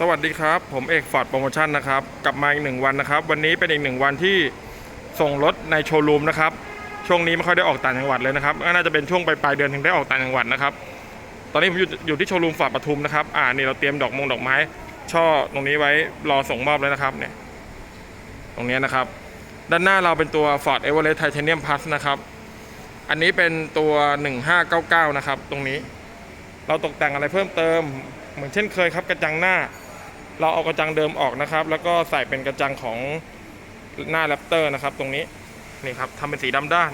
สวัสดีครับ ผมเอกฟอร์ดโปรโมชั่นนะครับ กลับมาอีกหนึ่งวันนะครับ วันนี้เป็นอีกหนึ่งวันที่ส่งรถในโชว์รูมนะครับ ช่วงนี้ไม่ค่อยได้ออกต่างจังหวัดเลยนะครับก็น่าจะเป็นช่วงปลายๆเดือนถึงได้ออกต่างจังหวัดนะครับ ตอนนี้ผมอยู่อยู่ที่โชว์รูมฟอร์ดปทุมนะครับ อ่านี่เราเตรียมดอกมงดอกไม้ ช่อตรงนี้ไว้รอส่งมอบเลยนะครับเนี่ย ตรงนี้นะครับ ด้านหน้าเราเป็นตัว Ford Everest Titanium Plus นะครับ อันนี้เป็นตัว 1599 นะครับ ตรงนี้ เราตกแต่งอะไรเพิ่มเติม เหมือนเช่นเคยครับกระจังหน้า เราเอากระจังเดิมออกนะครับ แล้วก็ใส่เป็นกระจังของหน้าแรปเตอร์นะครับ ตรงนี้นี่ครับทำเป็นสีดำด้าน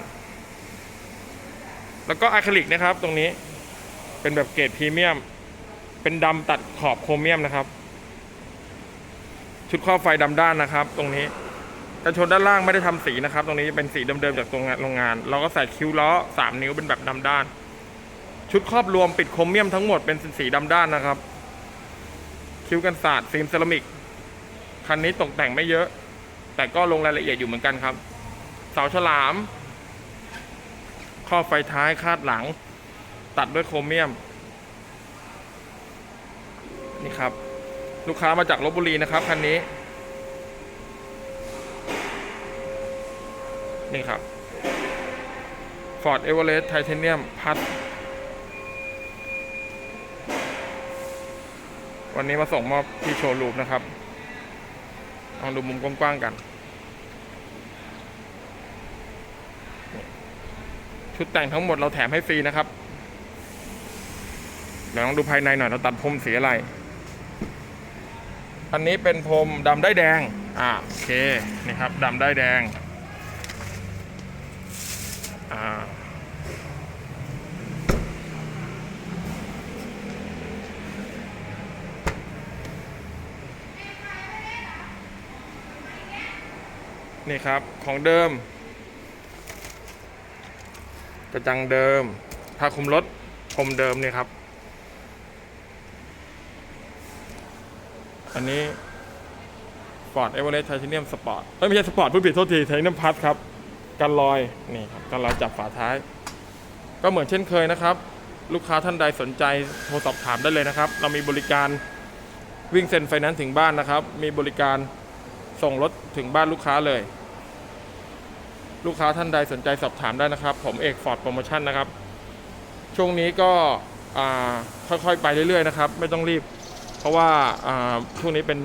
แล้วก็อะคริลิกนะครับ ตรงนี้เป็นแบบเกรดพรีเมียม เป็นดำตัดขอบโครเมียมนะครับ ชุดครอบไฟดำด้านนะครับ ตรงนี้กันชนด้านล่างไม่ได้ทำสีนะครับ ตรงนี้จะเป็นสีเดิมๆจากตรงงานโรงงาน เราก็ใส่คิ้วล้อ 3 นิ้วเป็นแบบดำด้าน ชุดครอบรวมปิดโครเมียมทั้งหมดเป็นสีดำด้านนะครับ คิ้วกันศาสตร์ฟิล์มเซรามิก คันนี้ตกแต่งไม่เยอะ แต่ก็ลงรายละเอียดอยู่เหมือนกันครับ เสาฉลาม ข้อไฟท้ายคาดหลัง ตัดด้วยโครเมียม นี่ครับ ลูกค้ามาจากลบบุรีนะครับคันนี้ นี่ครับ Ford Everest Titanium Plus วันนี้มาส่งมอบที่โชว์รูมนะครับลองดูมุมกว้างๆกัน ชุดแต่งทั้งหมดเราแถมให้ฟรีนะครับเดี๋ยวลองดูภายในหน่อยเราตัดพรมสีอะไร อันนี้เป็นพรมดำได้แดง อ่าโอเค นี่ครับดำได้แดง อ่า นี่ครับของเดิม กระจังเดิมผ้าคลุมรถพรมเดิมนี่ครับ อันนี้ Ford Everest Titanium Sport เอ้ยไม่ใช่สปอร์ตผู้ผิดโทษที Titanium Plus ครับกันรอยนี่ครับกันรอยจับฝาท้าย ก็เหมือนเช่นเคยนะครับ ลูกค้าท่านใดสนใจโทรสอบถามได้เลยนะครับ เรามีบริการวิ่งเซ็นไฟแนนซ์ถึงบ้านนะครับ มีบริการส่งรถถึงบ้านลูกค้าเลย ลูกค้าท่านใดสนใจสอบถามได้นะครับ ผมเอกฟอร์ดโปรโมชั่นนะครับ ช่วงนี้ก็ค่อยๆไปเรื่อยๆนะครับ ไม่ต้องรีบ เพราะว่าอ่าช่วงนี้เป็น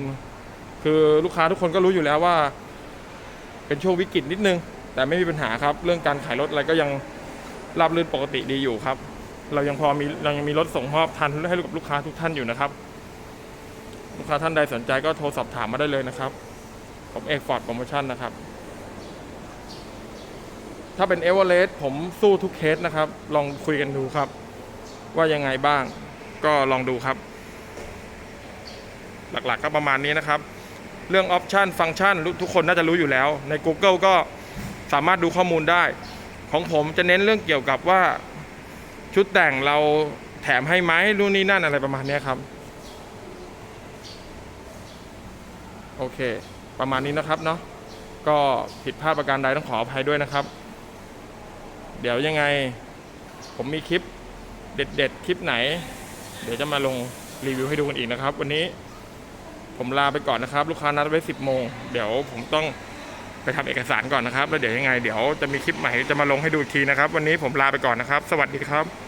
คือลูกค้าทุกคนก็รู้อยู่แล้วว่า เป็นช่วงวิกฤตนิดนึง แต่ไม่มีปัญหาครับ เรื่องการขายรถอะไรก็ยังราบรื่นปกติดีอยู่ครับ เรายังพอมีเรายังมีรถส่งมอบทันให้กับลูกค้าทุกท่านอยู่นะครับ ลูกค้าท่านใดสนใจก็โทรสอบถามมาได้เลยนะครับ ผมเอกฟอร์ดโปรโมชั่นนะครับ ถ้าเป็นเอเวอเรสต์ผมสู้ทุกเคสนะครับ ลองคุยกันดูครับ ว่ายังไงบ้าง ก็ลองดูครับ หลักๆก็ประมาณนี้นะครับ เรื่องออปชันฟังก์ชันทุกคนน่าจะรู้อยู่แล้ว ใน Google ก็สามารถดูข้อมูลได้ ของผมจะเน้นเรื่องเกี่ยวกับว่าชุดแต่งเราแถมให้ไหมรุ่นนี้นั่นอะไรประมาณนี้ครับ โอเค ประมาณนี้นะครับเนาะก็ผิดพลาดประการใดต้องขออภัยด้วยนะครับ เดี๋ยวยังไง ผมมีคลิปเด็ดๆ คลิปไหน เดี๋ยวจะมาลงรีวิวให้ดูกันอีกนะครับ วันนี้ผมลาไปก่อนนะครับ ลูกค้านัดไว้ 10 โมง เดี๋ยวผมต้องไปทำเอกสารก่อนนะครับ แล้วเดี๋ยวยังไง เดี๋ยวจะมีคลิปใหม่จะมาลงให้ดูอีกทีนะครับ วันนี้ผมลาไปก่อนนะครับ สวัสดีครับ